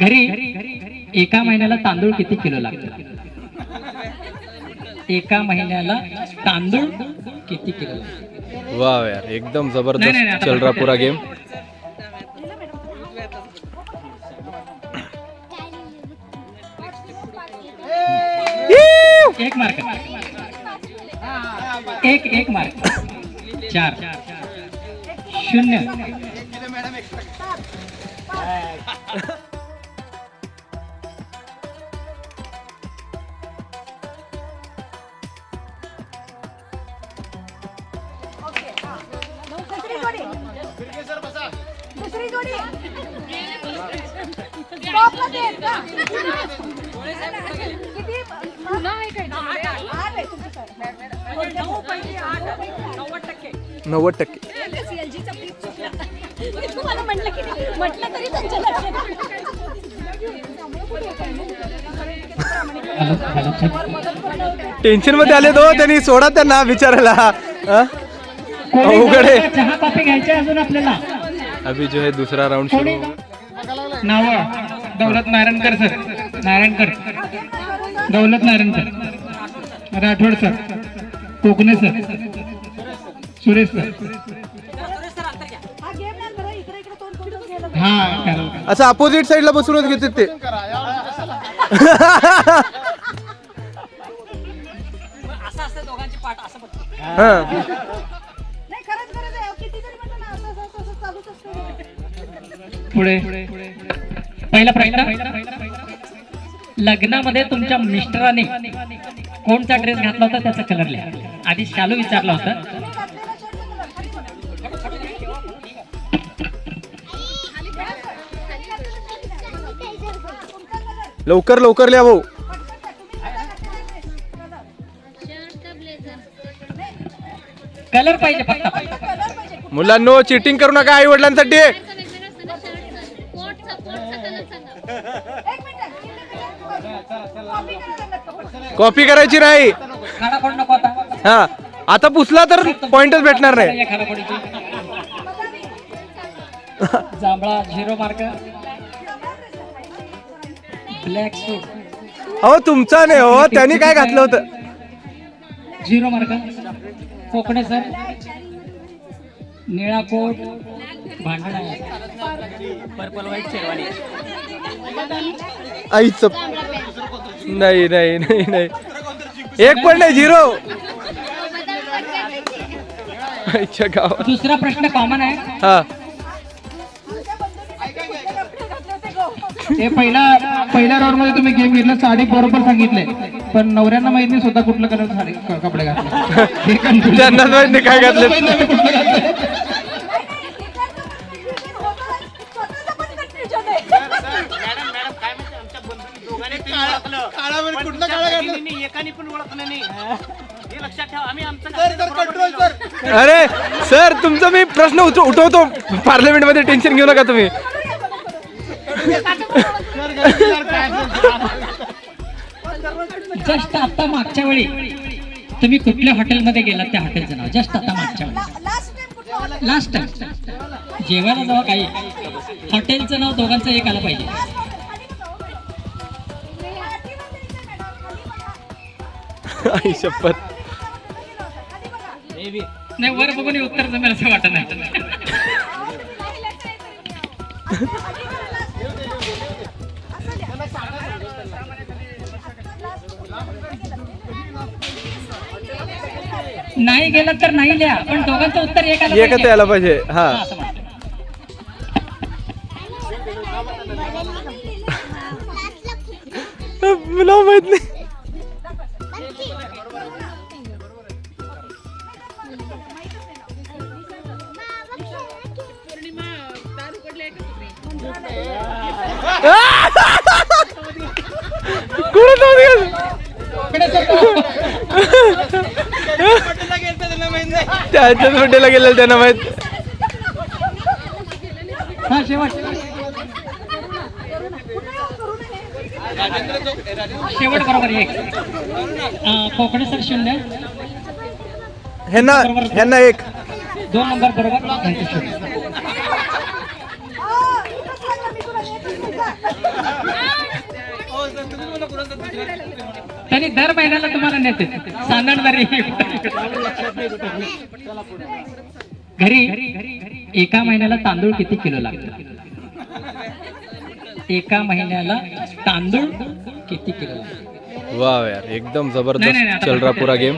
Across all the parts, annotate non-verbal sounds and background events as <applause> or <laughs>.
घरी एका महिन्याला तांदूळ किती किलो लागतात एका महिन्याला तांदूळ किती किलो? वाव यार एकदम जबरदस्त चल रहा पूरा गेम एक मार्क. एक एक मार्क. चार. शून्य. जोडी. दुसरी जोडी. टॉपला ते आहेत का? किती? आठ आहे. तुमच्याकडे. नव्वद टक्के. तुम्हाला म्हटलं की नाही? म्हटलं तरी त्यांच्या लक्षात. टेन्शनमध्ये आले तो त्यांनी सोडा त्यांना विचारायला. हा? अवघड आहे. चहा कॉफी घ्यायची अजून आपल्याला. अभी जो है दूसरा राउंड होगा. नाव. Daulat Narayankar sir. Narayankar Daulat Narayankar Rathod sir. Kokane sir. Suresh sir. हा. हा. असं अपोजिट साईडला बसूनच घेतात ते. हा. पुढे. पहिला प्रश्न. लग्नामध्ये तुमच्या मिस्टराने कोणता ड्रेस घातला होता? त्याचा कलर लिहा. आधी शालू विचारला होता. लवकर लवकर लिहा भाऊ. कलर पाहिजे फक्त. कलर पाहिजे मुलांनो चिटिंग करू नका आई वडिलांसाठी कॉपी करायची नाही. नको आता हा आता पुसला तर पॉइंटच भेटणार नाही. या खाडाखोडीची. जांभळा झिरो मार्क. ब्लॅक सूट अहो तुमचा नाही हो त्यांनी काय घातलं होतं? Zero mark. कोकणे सर. निळा कोट. भांडण आहे. Purple white sherwani. आईच नाही नाही नाही नाही <laughs> एक पण नाही झिरो आईच्या गावात. दुसरा प्रश्न कॉमन आहे. हा. ते पहिला पहिल्या राऊंडमध्ये तुम्ही गेम घेतला साडी बरोबर सांगितले. पण नवऱ्यांना माहीत नाही स्वतः कुठलं कलर साडी कपडे घातले. हे <laughs> confusion. त्यांना माहीत नाही काय घातलं कुठलं घातलंय. हे लक्षात ठेवा आम्ही आमचं अरे सर तुमचा मी प्रश्न उठ- उठवतो. पार्लमेंटमध्ये टेन्शन घेऊ नका तुम्ही. जस्ट आता मागच्या वेळी तुम्ही कुठल्या हॉटेलमध्ये गेलात त्या हॉटेलचं नाव? जस्ट आता मागच्या वेळी. कुठलं होतं? लास्ट टाइम जेवायला जेव्हा काही. हॉटेलचं नाव दोघांचं एक आलं पाहिजे. आई शपथ. नाही वर बघून उत्तर जमेल असं वाटत नाही गेलं तर नाही लिहा पण दोघांचं उत्तर एक आलं एकच पाहिजे. यायला पाहिजे हा हा, असं. मला माहीत नाही त्याच्याच बड्डेला गेलेलं त्यांना माहीत. हा शेवट शेवट बरोबर एक अं, कोकणे सर शून्य ह्यांना ह्यांना एक. दोन नंबर बरोबर. त्यांनी दर महिन्याला तुम्हाला नेते. सांगणदारी घरी एका महिन्याला तांदूळ किती किलो लागतात एका महिन्याला तांदूळ किती किलो वाव यार एकदम जबरदस्त चल. पूरा गेम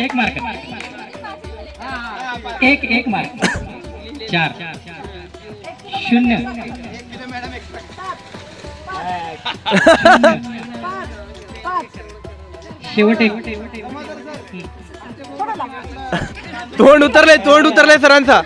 एक मार्क एक एक मार्क चार. शून्य. शेवट एक. तोंड उतरलंय तोंड उतरलंय सरांचा.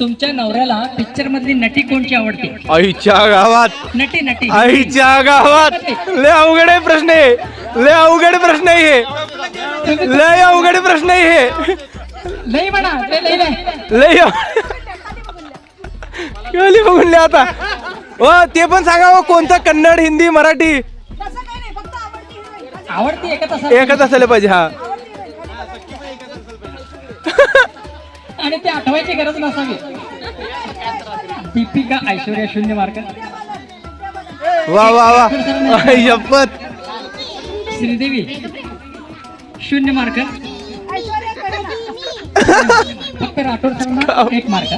तुमच्या नवऱ्याला पिक्चर मधली नटी कोणची आवडते? आईच्या गावात. नटी नटी. आईच्या गावात. लय अवघड आहे प्रश्न आहे लय अवघड प्रश्न आहे हे. लय अवघड प्रश्न आहे हे. लई म्हणा लई लई लई. लय खाली बघून लिहा आता. हो ते पण सांगा हो कोणतं कन्नड हिंदी मराठी? तसं काही नाही फक्त आवडती heroine. खाली आवडती एकच असं एकच असायला पाहिजे हा. आवडती heroine. आणि ते आठवायची गरज नसावी. दीपिका ऐश्वर्या शून्य मार्क. वा वा वा. <laughs> शपथ श्रीदेवी शून्य मार्क. फक्त राठोड सरांना एक मार्क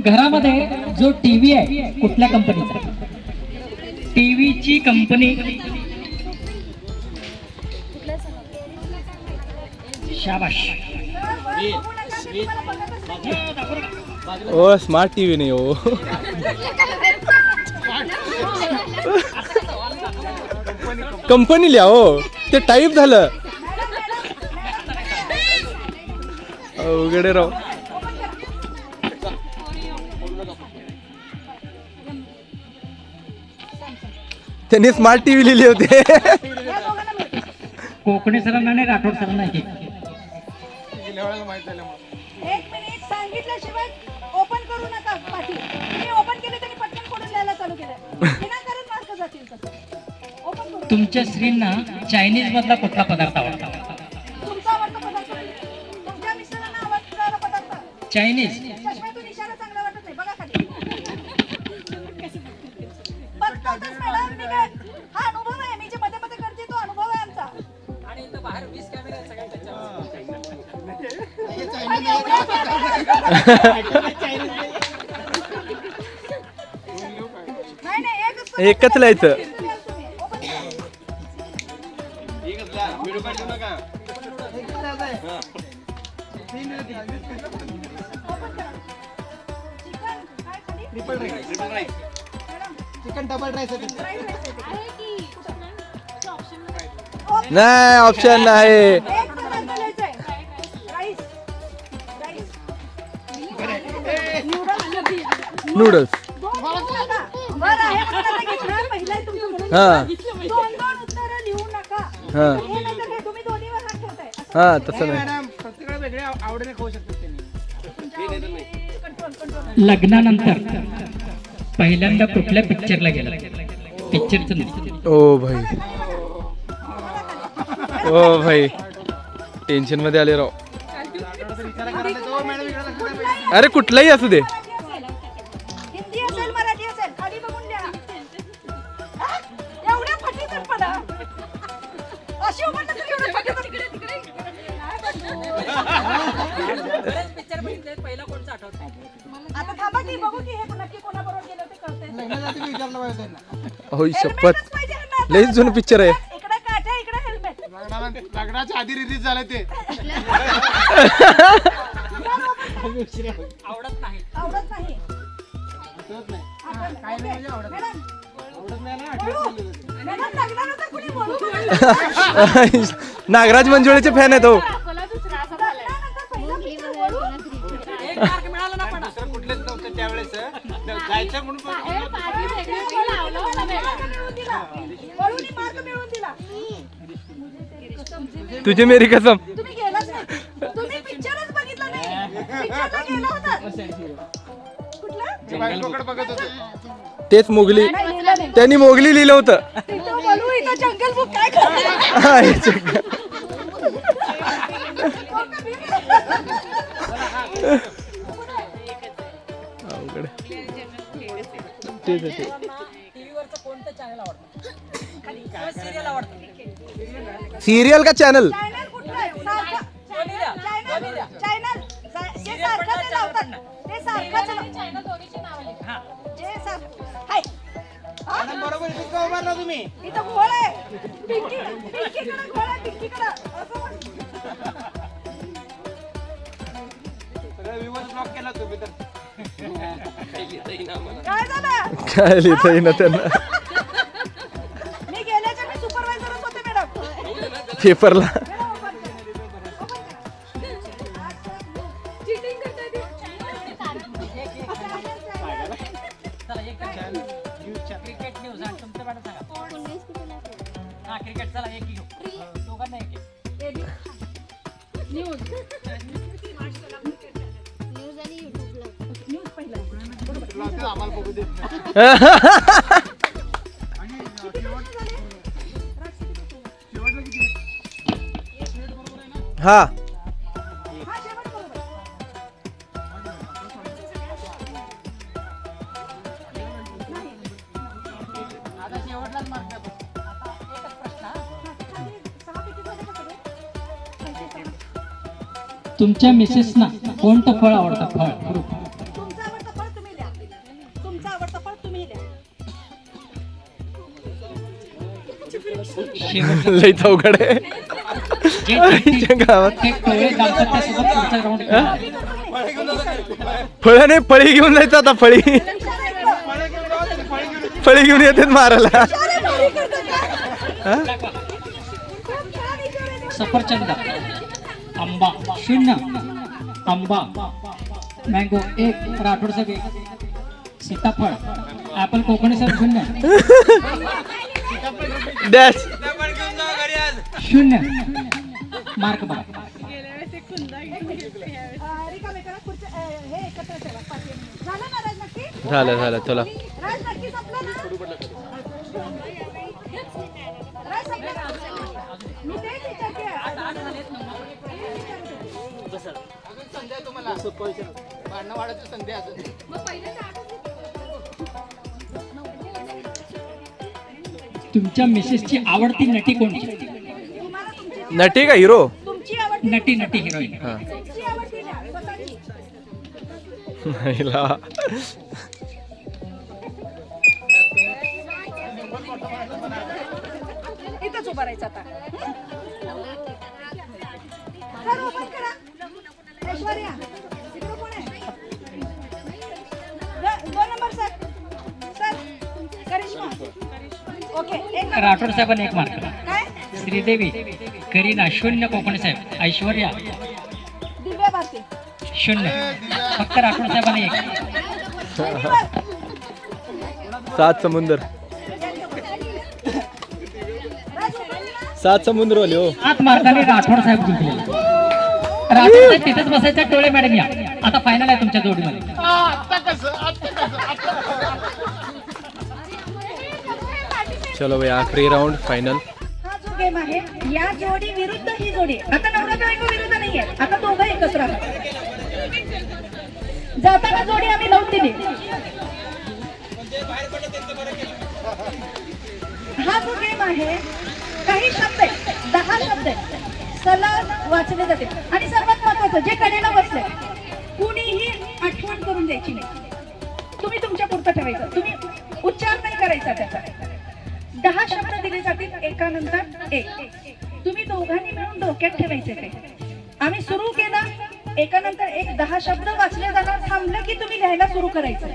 घरामध्ये जो टीव्ही आहे कुठल्या कंपनीचा टीव्हीची कंपनी शाबाश ओ स्मार्ट टीव्ही नाही हो. कंपनी लिहा हो. ते टाईप झालं. आहे राव. त्यांनी स्मार्ट टीव्ही लिहिली होते. कोकणी सरांना आणि राठोड सरांना एक एक तुमच्या स्त्रींना चायनीज मधला कुठला पदार्थ आवडतो? तुमचा आवडता पदार्थ तुमच्या मिस्टरांना आवडणारा पदार्थ. चायनीज चष्म्यातून इशारा आव- आवडीने खाऊ शकतात त्यांनी कंट्रोल कंट्रोल लग्नानंतर पहिल्यांदा कुठल्या पिक्चरला गेला पिक्चरचं नाही. ओ भाई. ओ भाई टेन्शनमध्ये आले राव. अरे कुठलाही असू दे. शपथ. लईच जुनं पिक्चर आहे. आधी रिलीज झालं ते. आवडत नाही. आवडत नाही. काय नाही म्हणजे आवडत मॅडम. आवडत नाही ना बोलू. मॅडम लग्नानंतर कुणी बोलू नका. <laughs> नागराज मंजुळेचे फॅन आहेत हो. लग्नानंतर पहिलं picture बोलू. दुसरं कुठलेच नव्हतं त्यावेळेस जायचं म्हणून पण- वळूनी मार्क मिळवून दिला. तुझे मेरी कसम. तुम्ही गेलाच नाही. तुम्ही पिक्चरच बघितला नाही. पिक्चरला गेला होता. कुठला? ते बायकोकडे बघत होते. तेच मोगली. त्यांनी मोगली लिहिलं होतं. जंगल बुक काय हा, हे. अवघड. तेच ते. सिरियल का चॅनल चॅनल कुठलं आहे? सारखं- चॅनल चॅनल जे सारखं ते लावतात. ते सारखंच लाव- जे सारखं हाय. हा? बरोबर इथे का उभारला तुम्ही. इथं घोळ आहे. पिंकी पिंकीकडे घोळ आहे पिंकीकडे. असं म्हण. सगळं विवच ब्लॉक केला तुम्ही तर. काय झालं? काय लिहिता येईना त्यांना? पेपरला. चिटिंग करताय ती. क्रिकेट न्यूज आणि <laughs> <laughs> सहा. तुमच्या मिसेसना कोणतं फळ आवडतं फळ fruit. तुमचं आवडतं फळ तुम्ही द्या तुमचं आवडतं फळ तुम्ही द्या शेवट लई जिंकतील आईच्या गावात. फळं नाही फळी घेऊन जायचं आता फळी. फळी घेऊन येतात मारायला. सफरचंद आंबा शून्य आंबा मँगो एक राठोड साहेब एक सीताफळ ऍपल कोकणी साहेब शून्य. डॅश शून्य. मार्क बघा. हे. झालं झालं झालं चला. तुमच्या मिसेसची आवडती नटी कोणती? नटी का हिरो तुमची आवडती नटी नटी हिरोईन हा. तुमची आवडती द्या स्वतःची हिला. इथंच उभं राहायचं आता. सर ओपन करा. ऐश्वर्या इकडं कोण आहे? द- दोन number sir. Sir Karishma. Okay एक नंबर. राठोड साहेबांनी एक मार्क श्रीदेवी करीना शून्य कोकणी साहेब ऐश्वर्या. शून्य. फक्त राठोड साहेबांनी एक. सात समुंदर. सात समुंदर वाले हो. आत मार्काने राठोड साहेब जिंकले. राठोड साहेब तिथेच बसायचे टोळे मॅडम या. आता फायनल आहे तुमच्या जोडीमध्ये. चलो भाई आखरी राउंड आहे या जोडी विरुद्ध ही जोडी आता नवरा बायको विरुद्ध नाहीये. आता दोघं एकत्र आहात. जाताना जोडी आम्ही लावून दिली. हा जो गेम आहे काही शब्द आहेत दहा शब्द आहेत. सलग वाचले जाते. आणि सर्वात महत्वाचं जे कडेला बसले कुणीही आठवण करून द्यायची नाही. तुम्ही तुमच्या पुरतं ठेवायचं. तुम्ही उच्चार नाही करायचा त्याचा. दहा शब्द दिले जातील एकानंतर एक. तुम्ही दोघांनी मिळून डोक्यात ठेवायचे ते आम्ही सुरू केला एकानंतर एक दहा शब्द वाचले जाणार थांबलं की तुम्ही लिहायला सुरू करायचं.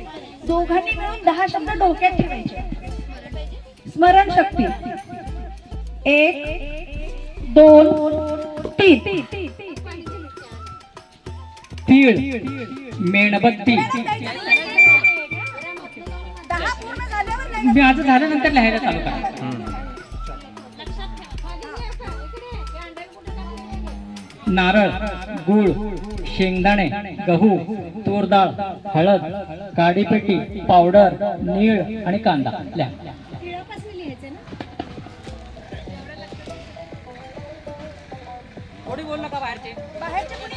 दोघांनी मिळून दहा शब्द डोक्यात ठेवायचे. स्मरण शक्ती. एक दोन तीन. तीळ मेणबत्ती. दहा पूर्ण झाल्यावर नाही माझं झाल्यानंतर लिहायला चालू करा नारळ गुळ शेंगदाणे गहू तूर डाळ हळद काडीपेटी पावडर नीळ आणि कांदा लिहा थोडी बोल नका बाहेरचे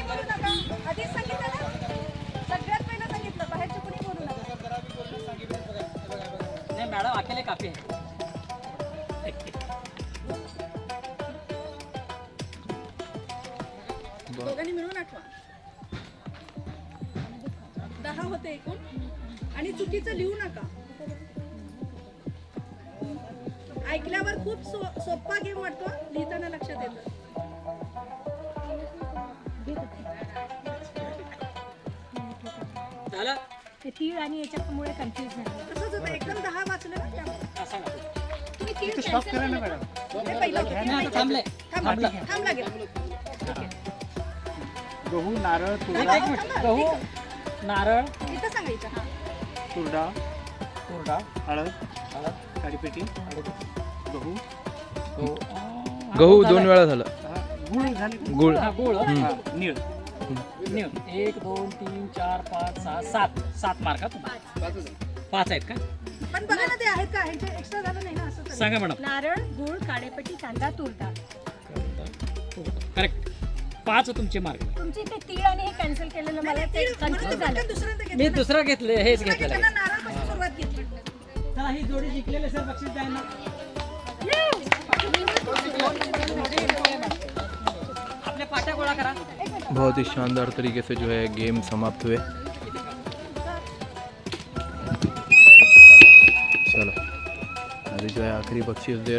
तुम्ही तीळ cancel केलं का? हे पहिलं होतं. नाही, आता थांबले थांब थांबलं. थांब लागेल गहू नारळ मिनिट गहू नारळ इथं सांगायचं. हा. तुरडा. तुरडा. हळद. काडीपेटी गहू. गहू. गहू दोन वेळा झालं. गुळ झाली गुळ. हा, गुळ. नीळ. न्यू एक दोन तीन चार पाच सहा सात. सात मार्क हा तुम्हाला. पाच. आहेत का? पण बघा ना ते आहेत का? ह्यांचे एक्स्ट्रा झालं नाही ना. सांगा मॅडम. नारळ गुळ काडेपट्टी कांदा तूर डाळ करेक्ट पाच तुमचे मार्क तुमची ते तीळ आणि हे कॅन्सल केलेलं मला ते कन्फ्युज झालं. मी. दुसरं घेतले हेच घेतली. चला ही जोडी जिंकलेले सर बक्षीस द्या ना. आपल्या पाट्या गोळा करा. बहुत ही शानदार तरीके से जो है गेम समाप्त हुए. अभी आखरी है दे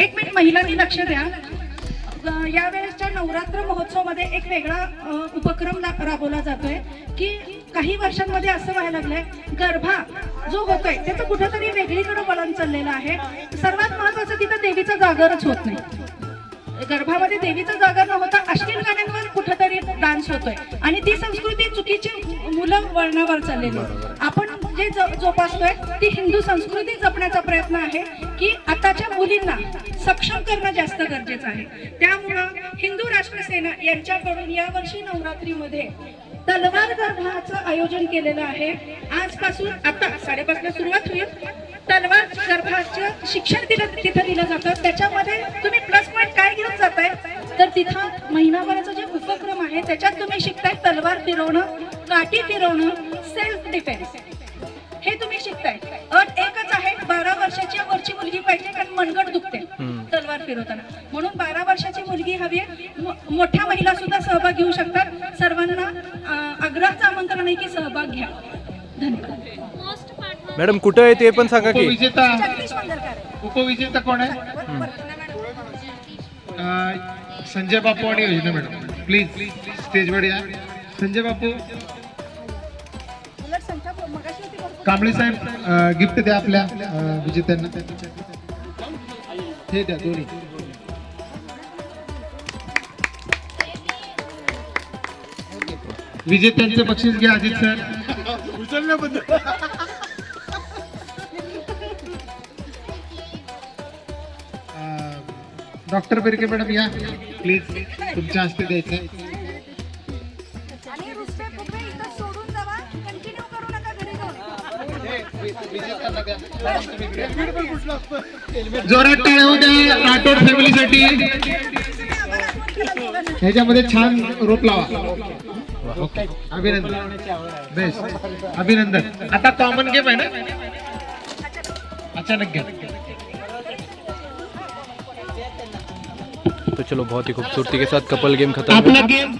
एक मिनिट महिलांनी लक्ष द्या. यावेळेसच्या नवरात्र महोत्सवामध्ये एक वेगळा उपक्रम राबवला जातोय की काही वर्षांमध्ये असं व्हायला लागलंय गर्भा जो होतोय त्याचं कुठेतरी वेगळीकडे वळण चाललेलं आहे. सर्वात महत्वाचं तिथं देवीचा जागरच होत नाही. गर्भामध्ये देवीचा जागर न होता अश्लील गाण्यांवर कुठेतरी डान्स होतोय. आणि ती संस्कृती चुकीची मुलं वळणावर चाललेली. आपण जे ज- जोपासतोय ती हिंदू संस्कृती जपण्याचा प्रयत्न आहे की आताच्या मुलींना सक्षम करणं जास्त गरजेचं आहे. त्यामुळं हिंदू राष्ट्र सेना यांच्याकडून यावर्षी नवरात्रीमध्ये तलवार गर्भाचं आयोजन केलेलं आहे. आजपासून आता साडेपाचला सुरुवात होईल. तलवार गर्भाचं शिक्षण दिलं तिथं दिलं जातं. त्याच्यामध्ये तुम्ही प्लस पॉईंट काय घेऊन जाताय? तर तिथं महिनाभराचा जे उपक्रम आहे त्याच्यात तुम्ही शिकताय तलवार फिरवणं काठी फिरवणं सेल्फ डिफेन्स हे तुम्ही शिकताय. अट एकच आहे बारा वर्षाची वरची मुलगी पाहिजे कारण मनगट दुखते तलवार फिरवताना. म्हणून बारा वर्षाची मुलगी हवी आहे. मोठ्या महिला सुद्धा सहभाग घेऊ शकतात. सर्वांना आग्रहाचं आमंत्रण आहे की सहभाग घ्या. धन्यवाद. मॅडम कुठं आहे ते पण सांगा की. उपविजेता उपविजेता कोण आहे? संजय बापू आणि योजना मॅडम. प्लीज स्टेजवर या. संजय बापू. कांबळे साहेब गिफ्ट द्या आपल्या विजेत्यांना. हे द्या दोन्ही. विजेत्यांचं बक्षीस घ्या अजित सर. उचलण्याबद्दल. डॉक्टर बेरके मॅडम या. प्लीज तुमच्या हस्ते द्यायचं जाऊन जोरात टाळ्या होऊ द्या राठोड फॅमिलीसाठी. ह्याच्यामध्ये छान रोप लावा. ओके अभिनंदन. बेस्ट अभिनंदन. आता कॉमन गेम आहे ना? अचानक घ्या. तो चलो बहुत ही खूबसूरती के साथ कपल गेम खत्म गेम